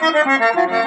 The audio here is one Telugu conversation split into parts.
Thank you.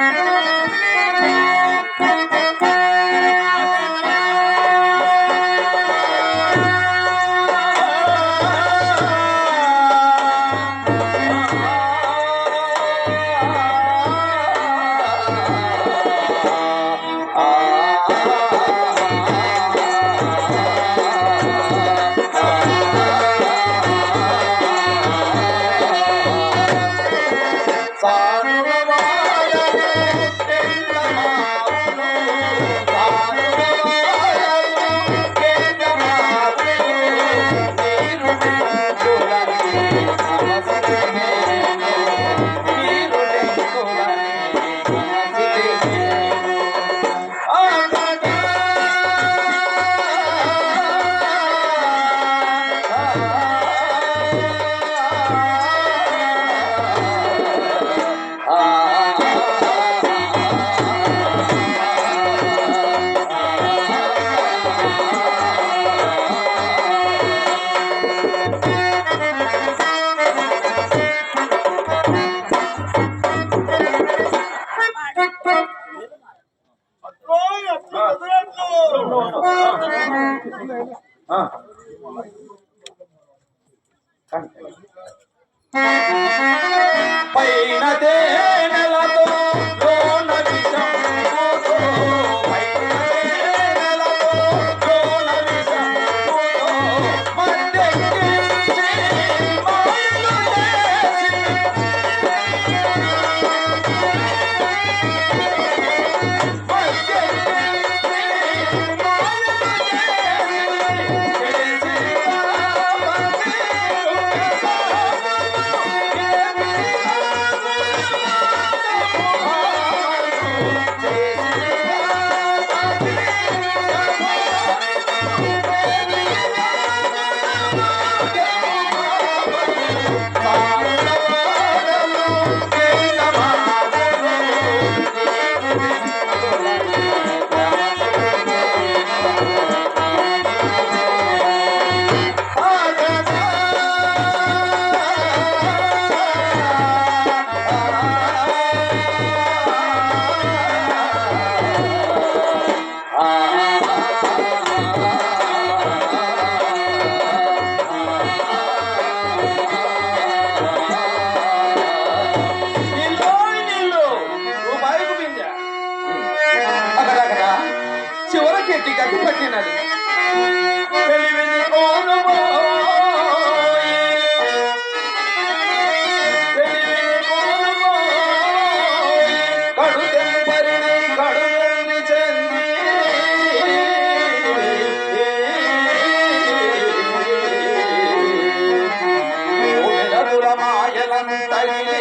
தனியே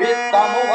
வித்தமோ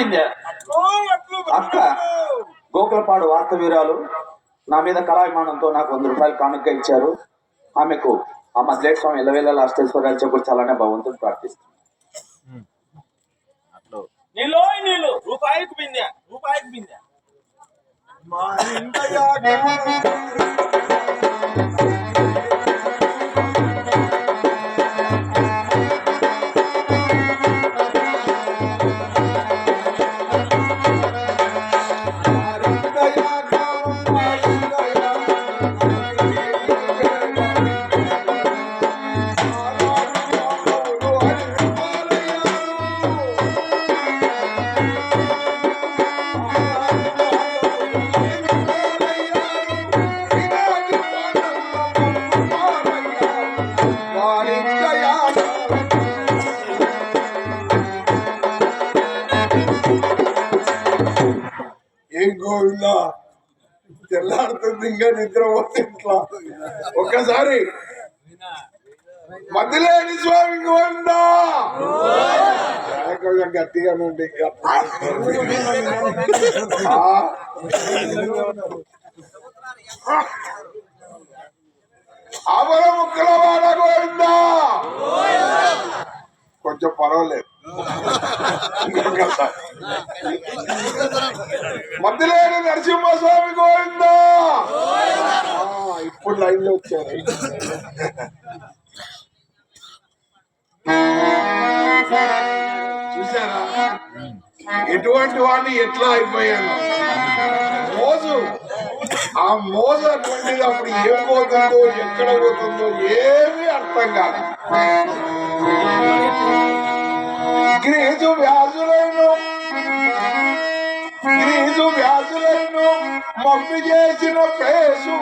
అట్లు అక్క గోకులపాడు వాస్తవీరాలు నా మీద కళాభిమానంతో నాకు వంద రూపాయలు కానుక ఇచ్చారు. ఆమెకు ఆ మద్లేట్ స్వామి ఎల్లవేళ అష్టేశ్వరాలు చేకూర్చాలనే భగవంతుని ప్రార్థిస్తున్నాను. నీళ్ళు నీళ్ళు రూపాయికి బిందె రూపాయికి బిందె. మా ఇంకా నిద్ర పోతే ఇట్లా. ఒక్కసారి. మధ్యలేని స్వామి గోవిందా. కొంచెం గట్టిగా ఉండి ఆమర ముక్కల వాడ కొంచెం పర్వాలేదు. మధ్యలేని నరసింహస్వామి గోవిందా. ఇప్పుడు లైన్లో వచ్చారు. చూసారా? ఎటువంటి వాడిని ఎట్లా అయిపోయాను మోజు. ఆ మోజు అటువంటిది అప్పుడు ఏం పోతుందో ఎక్కడ పోతుందో ఏమీ అర్థం కాదు. గ్రీజు వ్యాధులను గ్రీజు వ్యాధులను మమ్మీ చేసిన పేసు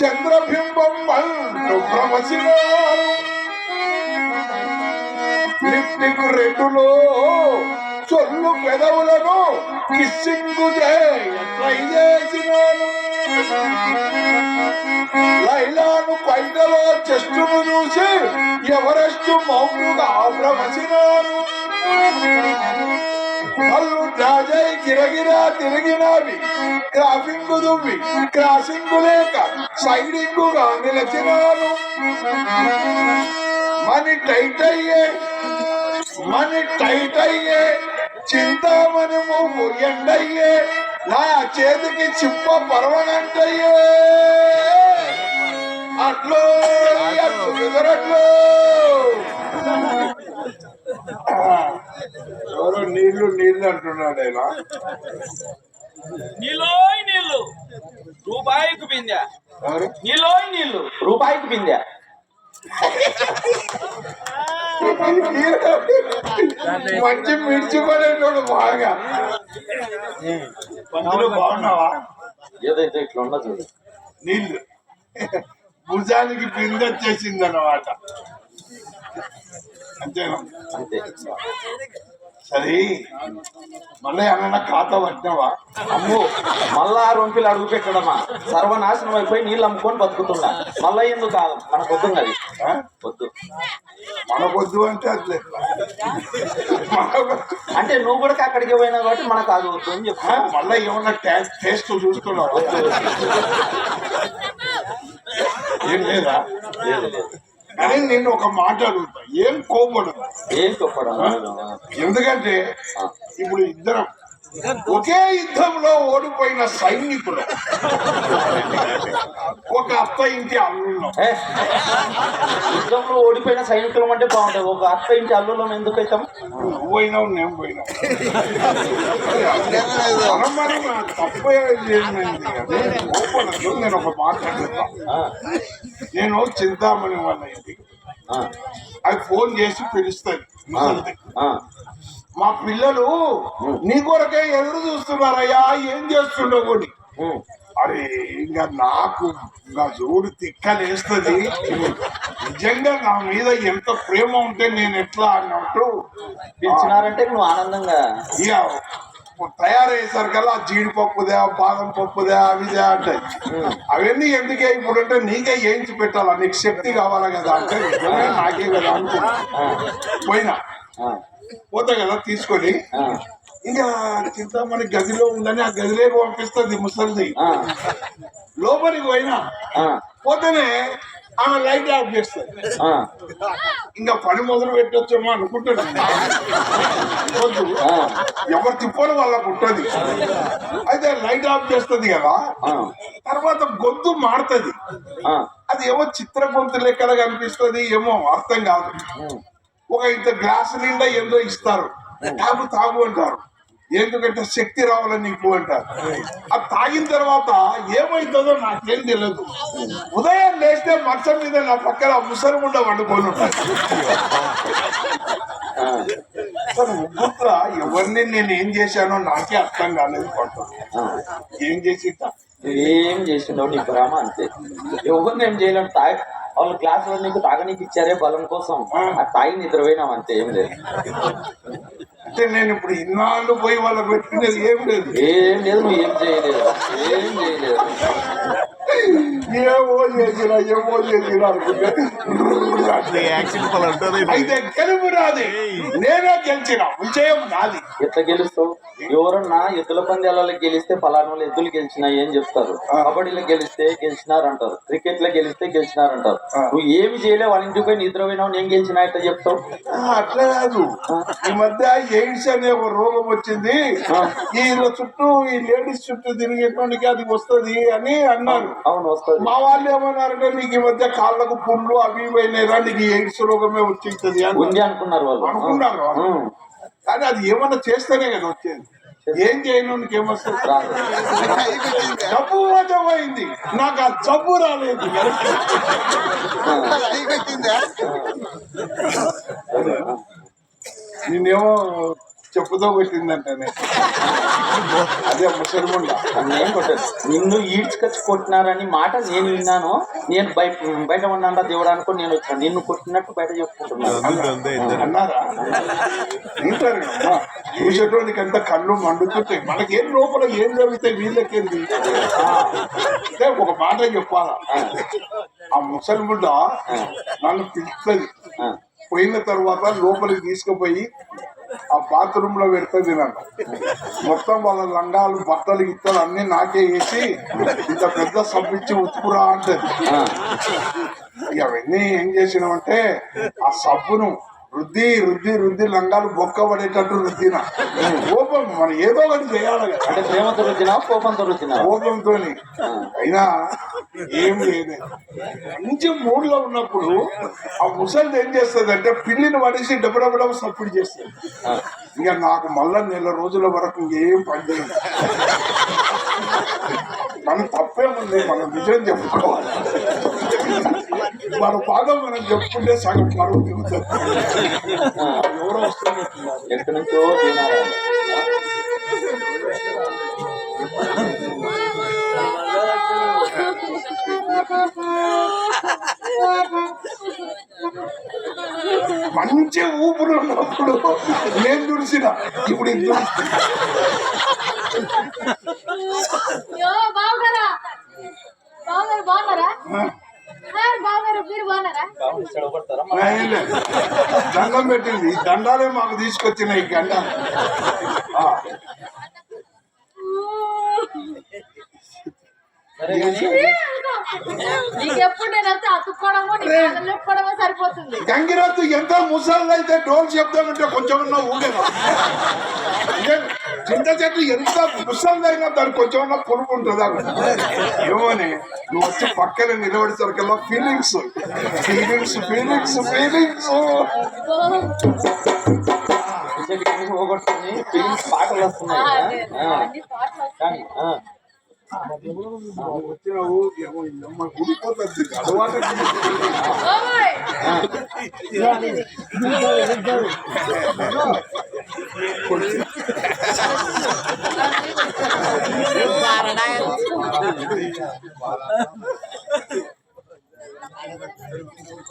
చంద్రబింబం అంటూ భ్రమసినారు లిప్టిక్ రెడ్డులో చొల్లు పెదవులను కిస్సింగు ట్రై చేసినాను. లైలాను పైటలో చెస్టును చూసి ఎవరెస్ట్ మౌనుగా భ్రమసినాను కళ్ళు రాజై గిరగిరా తిరిగినవి క్రాఫింగ్ దువ్వి క్రాసింగ్ లేక సైడింగ్ నిలచినాను మని టైట్ అయ్యే మని టైట్ అయ్యే చింతామణి మువ్వు ఎండయ్యే నా చేతికి చిప్ప పర్వనంటయ్యే. అట్లో అట్లు ఎదురట్లో ఎవరో నీళ్ళు నీళ్ళు అంటున్నాడు ఆయన. నీలోయ్ నీళ్ళు రూపాయికి బిందె. ఎవరు? నీలోయ్ నీళ్ళు రూపాయికి బిందె. మంచి మిడిచిపడేటోడు బాగా. పందులు బాగున్నావా? ఏదైతే ఇట్లా ఉన్నా చూడు. నీళ్ళు. భుజానికి బిందె వచ్చేసింది అన్నమాట అంతేనా అంతే. సరే. మళ్ళీ అన్న ఖాతా పట్టినావా? అమ్ము మళ్ళా ఆ రొంపిలు అడుగు పెట్టడమా? సర్వనాశనం అయిపోయి నీళ్ళు అమ్ముకొని బతుకుతున్నా. మళ్ళా ఎందుకు ఆ- మనకు వద్దున్నది ఆ? వద్దు. మనకొద్దు అంటే అట్లే. అంటే నువ్వు కూడా అక్కడికి పోయినా కాబట్టి మనకు అది వద్దు అని ఆ? చెప్తా మళ్ళీ ఏమన్నా టేస్ట్ టేస్ట్ చూసుకున్నావా ఏం లేదా? లేదు లేదు. కానీ నిన్ను ఒక మాట అడుగుతా. ఏం కోపడదు? ఏం చెప్పడం ఎందుకంటే ఇప్పుడు ఇద్దరం ఒకే యుద్ధంలో ఓడిపోయిన సైనికులు. ఒక అత్త ఇంటి అల్లుళ్ళు. ఏ, యుద్ధంలో ఓడిపోయిన సైనికులం అంటే బాగుంటుంది. ఒక అత్త ఇంటి అల్లులం ఎందుకు అవుతాం? నువ్వు పోయినావు నేను పోయినా. మనం మరి నా తప్పు నేను ఒక మాట అడుగుతా ఆ, నేను చింతామణి వాళ్ళ ఇంటికి. ఆ, అది ఫోన్ చేసి. ఆ. మా పిల్లలు నీ కొరకే ఎదురు చూస్తున్నారయ్యా ఏం చేస్తుండవు అరే ఇంకా నాకు ఇంకా జోడు తిక్కలేస్తుంది. నిజంగా నా మీద ఎంత ప్రేమ ఉంటే నేను ఎట్లా అన్నట్టు. పిలిచినారంటే నువ్వు ఆనందంగా. ఇక తయారయ్యేసరికల్లా జీడిపప్పుదే బాదం పప్పుదే అవిదే అంటాయి. అవన్నీ ఎందుకే ఇప్పుడు అంటే నీకే ఏంచి పెట్టాలా? నీకు శక్తి కావాలా కదా అంటే నాకే కదా. అనుకున్నా పోయినా. పోతా కదా తీసుకొని. ఇంకా చింతామణి గదిలో ఉందని ఆ గదిలోకి పంపిస్తుంది ముసలిది. లోపలికి పోయినా పోతేనే ఆమె లైట్ ఆఫ్ చేస్తుంది. ఇంకా పని మొదలు పెట్టొచ్చేమో వద్దు. ఆ, ఎవరు తిప్పని వాళ్ళకు ఉంటుంది. అయితే లైట్ ఆఫ్ చేస్తుంది కదా. తర్వాత గొంతు మారుతుంది. అది ఏమో చిత్ర గొంతు లెక్కన కనిపిస్తుంది ఏమో అర్థం కాదు. ఒక ఇంత గ్లాసు నిండా ఏందో ఇస్తారు? తాగు తాగు అంటారు. ఎందుకంటే శక్తి రావాలని నీకు అంటారు. అది తాగిన తర్వాత ఏమైతుందో నాకేం తెలియదు ఉదయం లేస్తే మంచం మీద నా పక్కన ముసలి ఉండ వండుకొని ఉంటాను ఎవరిని నేను ఏం చేశానో నాకే అర్థం కాలేదు పడుతుంది ఏం చేసి ఏం చేసినావు నీ భ్రమ అంతే. ఎవరిని ఏం చేయలేం తాగి వాళ్ళు క్లాసులో నీకు తాగనీకి ఇచ్చారే బలం కోసం. ఆ. తాగి నిద్రపోయినాం అంతే ఏం లేదు. అంటే నేను ఇప్పుడు ఇన్నాళ్ళు పోయి వాళ్ళకి పెట్టినది ఏం లేదు. ఏం లేదు నువ్వు ఏం చేయలేదు ఏం చేయలేదు. ఏమో చేసినా ఏమో చేసినా అనుకుంటే. అయితే గెలుపు నాది. నేనే గెలిచిన. విజయం నాది. ఎట్లా గెలుస్తావు? ఎవరన్నా ఎద్దుల పందాలలో గెలిస్తే ఫలానా వాళ్ళు ఎద్దులు గెలిచినా ఏం చెప్తారు. కబడ్డీలో గెలిస్తే గెలిచినారు అంటారు క్రికెట్లో గెలిస్తే గెలిచినారు అంటారు నువ్వు ఏమి చేయలేవు వాళ్ళ ఇంటికి పోయి నిద్రపోయినావు నేను గెలిచినా ఎట్లా చెప్తావు? అట్లా కాదు. ఈ మధ్య ఎయిడ్స్ అనే ఒక రోగం వచ్చింది. వీళ్ళ చుట్టూ ఈ లేడీస్ చుట్టూ తిరిగేటువంటి అది వస్తది అని అన్నారు. అవును వస్తుంది. మా వాళ్ళు ఏమన్నారంటే నీకు ఈ మధ్య కాళ్ళకు పుండ్లు అవి ఇవి అయినాయిరా నీకు ఎయిడ్స్ రోగమే వచ్చింటది అని ఉంది అనుకున్నారు వాళ్ళు. అనుకున్నారు. కానీ అది ఏమన్నా చేస్తేనే కదా వచ్చేది. ఏం చేయను ఏమొస్తుంది? రాదు జబ్బు వజమైంది నాకు ఆ జబ్బు రాలేదు. నేనేమో చెప్పుతో కొట్టిందంటనే అదే ముసలిముండ నేను కొట్టాను నిన్ను ఈడ్చుకొచ్చి కొట్టినారని మాట నేను విన్నాను నేను బయట బయట ఉన్నాడా దేవుడు అనుకుని నేను వచ్చాను. నిన్ను కొట్టినట్టు బయట చెప్పుకుంటున్నాను అన్నారా? ఎంత కళ్ళు మండుతుంటాయి మనకేం లోపల ఏం జరుగుతాయి వీళ్ళకేంది? అంటే ఒక మాట చెప్పాలా? ఆ. ముసలిముండ నన్ను పిలుస్తుంది. పోయిన తర్వాత లోపలికి తీసుకుపోయి ఆ బాత్రూమ్లో పెడుతుంది నన్ను మొత్తం వాళ్ళ లంగాలు బట్టలు గిట్టలు అన్ని నాకే వేసి ఇంత పెద్ద సబ్బు ఇచ్చి ఉతుకురా అంటది అవన్నీ ఏం చేసినామంటే ఆ సబ్బును రుద్ది రుద్ది రుద్ది లంగాలు బొక్క పడేటట్టు రుద్దిన. కోపం మనం ఏదో ఒకటి చేయాలి కదా. అంటే ప్రేమతో రుచినా కోపంతో కోపంతో అయినా ఏం లేదు. మంచి మూడ్లో ఉన్నప్పుడు ఆ ముసలిది ఏం చేస్తుంది అంటే పిల్లిని పడేసి డబ్బుడబ్బడం సప్పుడు చేస్తుంది. ఇక నాకు మళ్ళా నెల రోజుల వరకు ఏం పని చేయదు మనం తప్పేముంది మనం నిజం చెప్పుకోవాలి. మన బాధ మనం చెప్పుకుంటే సగం పరువు దిగుతుంది ఎవరో వస్తున్నట్టున్నారు ఎక్కడి నుంచో తినాలి మంచి ఊపిరి ఉన్నప్పుడు నేను దుడిసిన ఇప్పుడు ఇది దుడిస్తే అయ్యో బాగున్నారా బాగున్నారు బాగున్నారా ఆ, బాగున్నారు మీరు బాగున్నారా చెడగొడతారా ఏం లేదు. దండం పెట్టింది. ఈ దండాలే మాకు తీసుకొచ్చినాయి ఈ సరిపోతుంది. గంగిరత్తు ఎంత ముసళ్ళు అయితే డోల్ అంటే కొంచెం ఊగేదా అంటే చింత చెట్టు ఎంత ముసలిదైనా దానికి కొంచెం పురుగు ఉంటుందా? ఏమోని నువ్వు వచ్చి పక్కన నిలబడేసరికల్లా ఫీలింగ్స్ ఫీలింగ్స్ ఫీలింగ్స్ ఫీలింగ్స్ పోగొట్టుకుని ఫీలింగ్స్ పాటలు వస్తున్నాయి వచ్చినావు గుడిపోతుంది అలవాటు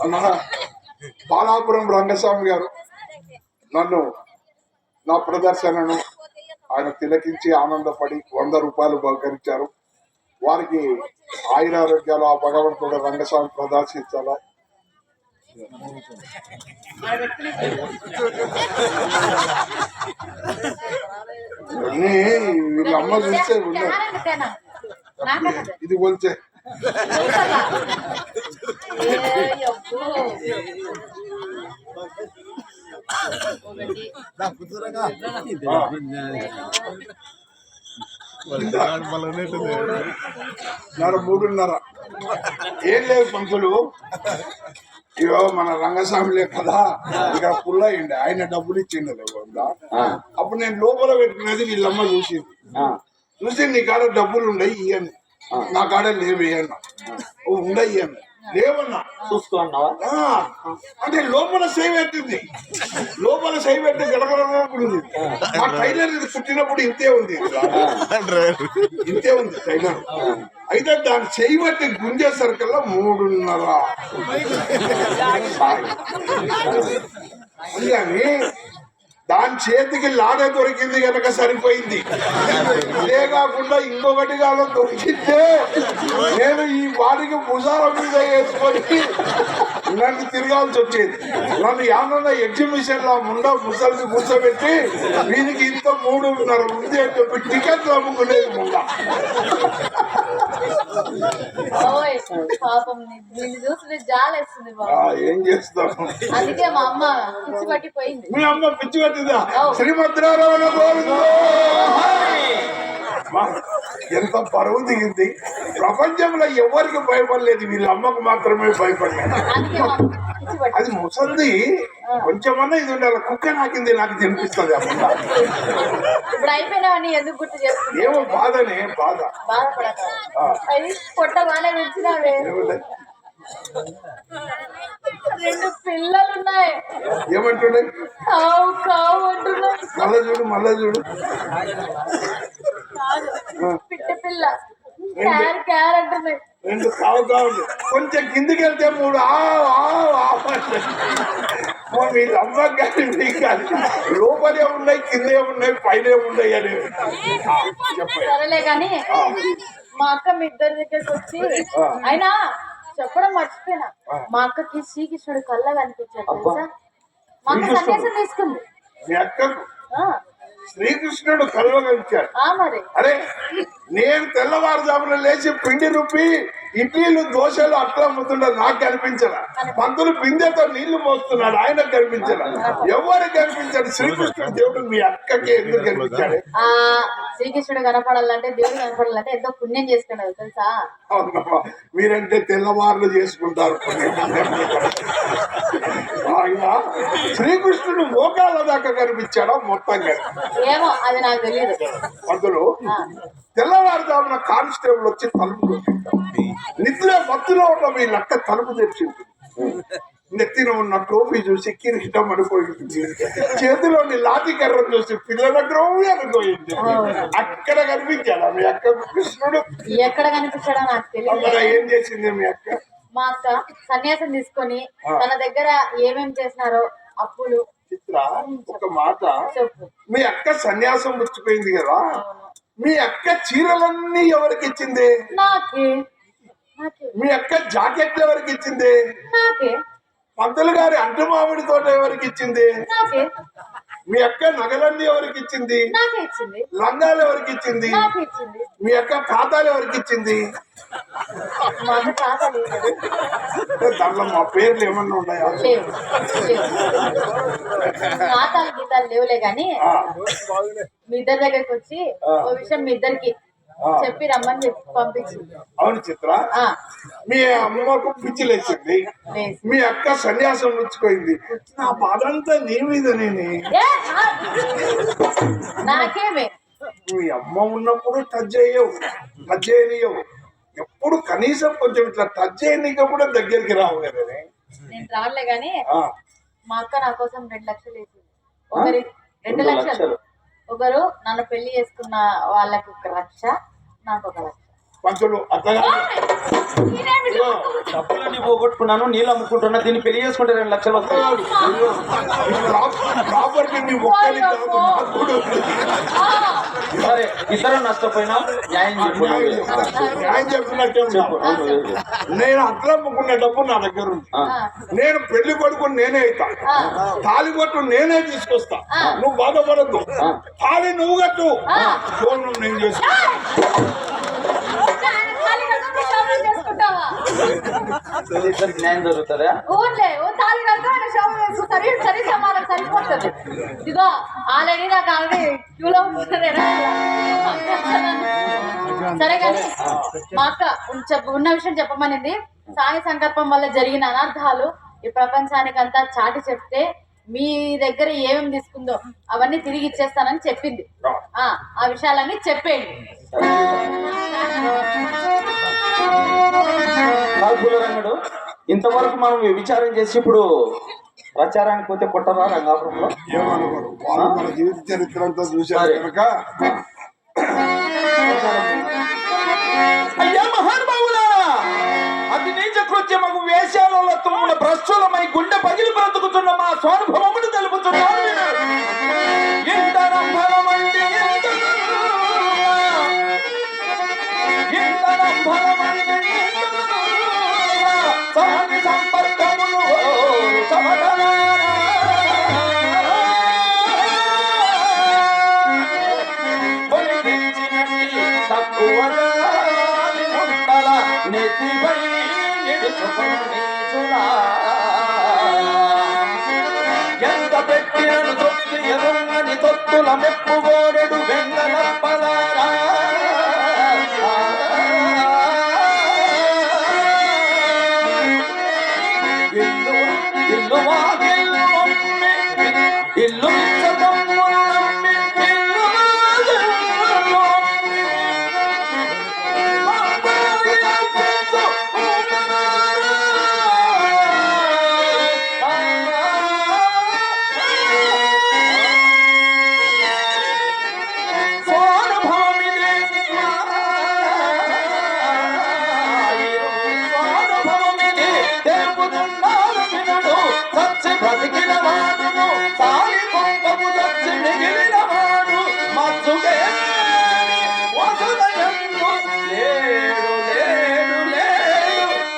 అన్న బాలాపురం రంగస్వామి గారు నన్ను నా ప్రదర్శనను ఆయన తిలకించి ఆనందపడి వంద రూపాయలు బహుకరించారు. వారికి ఆయురారోగ్యాలు ఆ భగవంతుడు రంగస్వామి ప్రదర్శించాలా? ఇవన్నీ వీళ్ళ అమ్మ చూస్తే. ఇది కొలిచే తెలుసలా? ఏ అబ్బో. ఒకటి. నర మూడున్నర. ఏం లేదు పంతులు ఇగో మన రంగస్వామిలే కదా. ఇక పుల్ల అయ్యిండే ఆయన డబ్బులు ఇచ్చిండు అప్పుడు నేను లోపల పెట్టుకునేది వీళ్ళమ్మ చూసింది. చూసి నీ కాడ డబ్బులు ఉండయి ఇయ్యను. నా కాడ లేవు ఇయ్యన్న. ఉండయి ఇయ్యను లేవన్నా. చూసుకో అన్నావా అంటే లోపల సేవ్ పెట్టింది లోపల సేవ్ పెట్టి గడగడగడుంది మా టైలర్ ఇది పుట్టినప్పుడు ఇంతే ఉంది. ఇంతే ఉంది టైలర్ అయితే దాన్ని చేయి బట్టి గుంజేసరికల్లా మూడున్నర. అందుకని దాని చేతికి లాడ దొరికింది కనుక సరిపోయింది. ఇదే కాకుండా ఇంకొకటి కాలం దొరికితే నేను ఈ వాడికి భుజాల మీద వేసుకొని నన్ను తిరగాల్సి వచ్చేది. నన్ను యానన్న ఎగ్జిబిషన్ లా ముండ ముసలిని కూర్చోబెట్టి వీనికి ఇంత మూడున్నర ఉంది అని చెప్పి టికెట్లు అమ్ముకునేది ముండ పాపం నిన్ను జాలేస్తుంది ఏం చేస్తాను అందుకే మా అమ్మ పిచ్చి పట్టిపోయింది. మీ అమ్మ పిచ్చి పట్టిందా? మా, ఎంత బరువు దిగింది. ప్రపంచంలో ఎవరికి భయపడలేదు వీళ్ళ అమ్మకు మాత్రమే భయపడలేదు. అది ముసలిది కొంచెమన్నా ఇది ఉండాలి. కుక్క నాకింది నాకు తినిపిస్తుంది ఏమో బాధనే బాధ. పొట్ట బాగానే పెంచినావే ఏముంది? రెండు పిల్లలు ఉన్నాయి ఏమంటుండే? కావు కావు అంటున్నాయి మళ్ళా చూడు మళ్ళా చూడు. పిట్ట పిల్ల. క్యార్ క్యార్ అంటున్నాయి. రెండు కావు కావు కొంచెం కిందికి వెళ్తే మూడు ఆ కానీ మీకు కానీ లోపలే ఉన్నాయి కిందే ఉన్నాయి పైనే ఉన్నాయి అని చెప్పండి సరేలే కానీ మా అక్క మీ ఇద్దరి దగ్గరికి వచ్చి అయినా చెప్పడం మర్చిపోయినా. మా అక్కకి శ్రీకృష్ణుడు కళ్ళ కనిపించాడు తెలుసా? మా అక్క సన్యాసం తీసుకుంది. మీ అక్కకు ఆ, శ్రీకృష్ణుడు కలవగలిచాడు అరే నేను తెల్లవారుజామున లేచి పిండి రుబ్బి ఇడ్లీలు దోశలు అట్లా అమ్ముతుండే నాకు కనిపించరా పంతులు బిందెతో నీళ్ళు మోస్తున్నాడు ఆయనకు కనిపించరా ఎవరికి కనిపించాడు? శ్రీకృష్ణుడు దేవుడు మీ అక్కకి ఎందుకు కనిపించాడు? ఆ శ్రీకృష్ణుడు కనపడాలంటే దేవుడు కనపడాలంటే ఎంతో పుణ్యం చేసుకున్నాడు తెలుసా. మీరంటే తెల్లవారులు చేసుకుంటారు. శ్రీకృష్ణుడు మోకాళ్ళ దాకా కనిపించాడా? మొత్తం కనిపించాడు ఏమో అది నాకు తెలియదు పంతులు తెల్లవారుజామున కానిస్టేబుల్ వచ్చి తలుపు కొట్టింటాడు నిద్ర మత్తులో ఉన్న మీ లక్క తలుపు తెరిచింది. నెత్తిన ఉన్న టోపీ చూసి కిరీటం అనుకోయింది చేతిలోని లాఠీ కర్ర చూసి పిల్లల గ్రోవి అనుకోయింది అక్కడ కనిపించాడా మీ అక్క కృష్ణుడు? ఎక్కడ కనిపించాడో నాకు తెలియదు ఏం చేసింది మీ అక్క? మా అక్క సన్యాసం తీసుకొని తన దగ్గర ఏమేం చేసినారో అప్పులు. చిత్ర ఒక మాట. మీ అక్క సన్యాసం పుచ్చిపోయింది కదా? మీ అక్క చీరలన్నీ ఎవరికి ఇచ్చింది? మీ అక్క జాకెట్లు ఎవరికి ఇచ్చింది? పంతులు గారి అంటు మామిడి తోట ఎవరికి ఇచ్చింది? మీ అక్క నగలన్నీ ఎవరికి ఇచ్చింది? లంగాలు ఎవరికి ఇచ్చింది? మీ అక్క ఖాతాలు ఎవరికి ఇచ్చింది? దాంట్లో మా పేర్లు ఏమన్నా ఉన్నాయా? ఖాతాలు గీతాలు లేవులే కానీ మీ ఇద్దరి దగ్గరికి వచ్చి ఓ విషయం మీ ఇద్దరికి చెప్పి రమ్మని చెప్పి పంపించింది అవును చిత్ర. ఆ, మీ అమ్మకు పిచ్చి లేచింది. మీ అక్క సన్యాసం పుచ్చుకోయింది నా బాధ అంతా నీ మీద నేనే. నాకేమే. మీ అమ్మ ఉన్నప్పుడు టచ్ చేయవు. టచ్ చేయనియవు. ఎప్పుడు కనీసం కొంచెం ఇట్లా టచ్ చేయనీక కూడా దగ్గరికి రావు కదా. నేను రావట్లే కానీ ఆ, మా అక్క నా కోసం రెండు లక్షలు వేసింది. ఒకరి రెండు లక్షలు. ఒకరు నన్ను పెళ్ళి చేసుకున్న వాళ్ళకి ఒక లక్ష నాకు ఒక లక్ష పంతులు అట్లా నేనేమి డబ్బులన్నీ పోగొట్టుకున్నాను నీళ్ళు అమ్ముకుంటున్నా దీన్ని పెళ్ళి చేసుకుంటే రెండు లక్షలు వస్తాయి. సరే ఇద్దరు నష్టపోయినా న్యాయం న్యాయం చెప్పినట్టే. నేను అట్లా అమ్ముకునే డబ్బు నా దగ్గర ఉంది. నేను పెళ్ళి కొడుకు నేనే అవుతా. తాలి కొట్టు నేనే తీసుకొస్తా. నువ్వు బాధపడద్దు. తాలి నువ్వు కట్టు. ఫోన్ నేను చేసుకుంటా. ఇద్దరికి న్యాయం జరుగుతుందా? ఊర్లే ఓ తాళి కడుతూ ఆయన షాపింగ్ చేసుకుంటారు సరే సమానం సరిపోతుంది. ఇదిగో ఆల్రెడీ నాకు ఆల్రెడీ క్యూలో ఉంటుంది సరే కానీ మా అక్క ఉన్న విషయం చెప్పమనింది. సాయి సంకల్పం వల్ల జరిగిన అనర్థాలు ఈ ప్రపంచానికి అంతా చాటి చెప్తే మీ దగ్గర ఏమేమి తీసుకుందో అవన్నీ తిరిగి ఇచ్చేస్తానని చెప్పింది. ఆ ఆ విషయాలన్నీ చెప్పేయండి. కాల్పుల రంగడు. ఇంతవరకు మనం విచారం చేసి ఇప్పుడు ప్రచారానికి పోతే కొట్టరా రంగాపురంలో? జీవిత చరిత్ర అంతా చూశారు సరే. కనుక. అయ్యా మహానుభావులారా అతి నీచ కృత్యమగు వేషాలలో తుమ్ముల ప్రశ్నలమై గుండె పగిలి బ్రతుకుతున్న మా స్వానుభవమును తెలుపుతున్నాను నెత్తిపై నిలుచుకొని నీచులా. ఎంత పెట్టినను తొత్తి ఎరుంగని తొత్తుల మెప్పు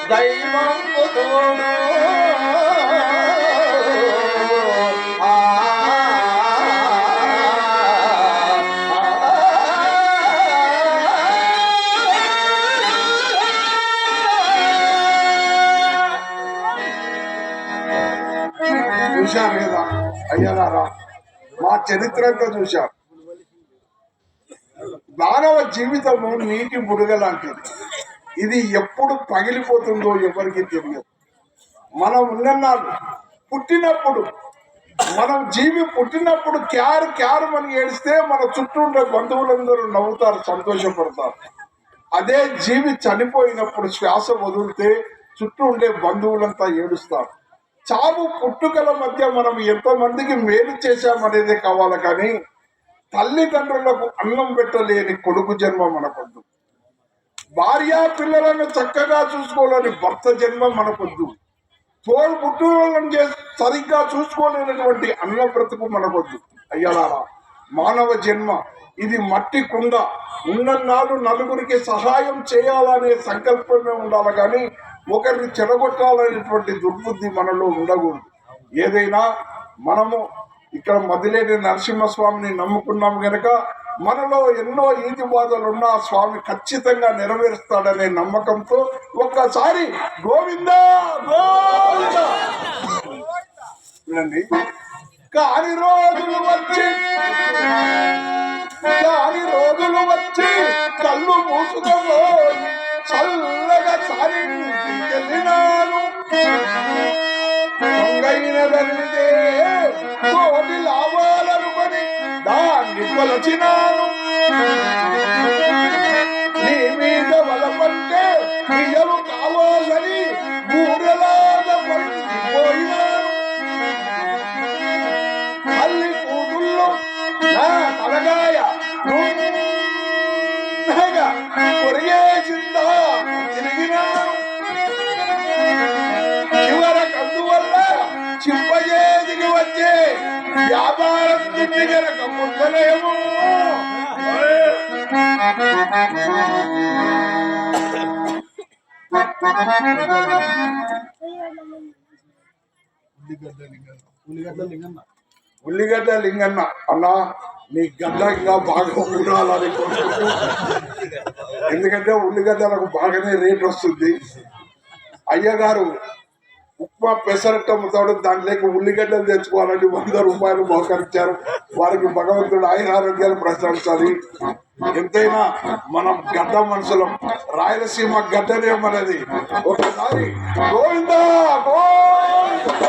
దైవం దైవంబు తోడు చూశారు కదా అయ్యారా మా చరిత్ర అంతా చూశారు. మానవ జీవితము నీటి బుడగ లాంటిది ఇది ఎప్పుడు పగిలిపోతుందో ఎవరికి తెలియదు. మనం ఉన్నన్నాళ్ళు పుట్టినప్పుడు మనం జీవి పుట్టినప్పుడు క్యారు క్యారు అని ఏడిస్తే మన చుట్టూ ఉండే బంధువులందరూ నవ్వుతారు సంతోషపడతారు. అదే జీవి చనిపోయినప్పుడు శ్వాస వదిలితే చుట్టూ ఉండే బంధువులంతా ఏడుస్తారు. చావు పుట్టుకల మధ్య మనం ఎంతమందికి మేలు చేశామనేదే కావాలి కానీ తల్లిదండ్రులకు అన్నం పెట్టలేని కొడుకు జన్మ మనకొద్దు. భార్య పిల్లలను చక్కగా చూసుకోలేని భర్త జన్మ మనకొద్దు. తోడు పుట్టులను చేసి సరిగ్గా చూసుకోలేనటువంటి అన్న బ్రతుకు మనకొద్దు. అయ్యలారా మానవ జన్మ ఇది మట్టి కుండ. ఉన్ననాడు నలుగురికి సహాయం చేయాలనే సంకల్పమే ఉండాలి కానీ ఒకరిని చెడగొట్టాలనేటువంటి దుర్బుద్ధి మనలో ఉండకూడదు. ఏదైనా మనము ఇక్కడ మదిలేని నరసింహస్వామిని నమ్ముకున్నాం కనుక మనలో ఎన్నో ఈతి ఉన్నా స్వామి ఖచ్చితంగా నెరవేరుస్తాడనే నమ్మకంతో ఒక్కసారి గోవింద గోవింద. వినండి. కాని రోజులు వచ్చి కాని రోజులు వచ్చి కళ్ళు మూసుకొని చల్లగా సారి దొంగైన దండితే తోటి లాభాలనుకొని దాన్ని కొలచినా వ్యాపారం తిండి ముద్దలేము. ఉల్లిగడ్డ లింగన్న. అన్నా నీ గడ్డ ఇంకా బాగా ఉండాలని ఎందుకంటే ఉల్లిగడ్డలకు బాగానే రేట్ వస్తుంది. అయ్యగారు ఉప్మా పెసరట్టం తోడు దాని దాంట్లోకి ఉల్లిగడ్డలు తెచ్చుకోవాలని వంద రూపాయలు బహుకరించారు వారికి భగవంతుడు ఆయుర ఆరోగ్యాలు ప్రసాదించాలి. ఎంతైనా మనం గడ్డ మనుషులం. రాయలసీమ గడ్డనే మనది ఒకసారి గోవిందా గోవిందా!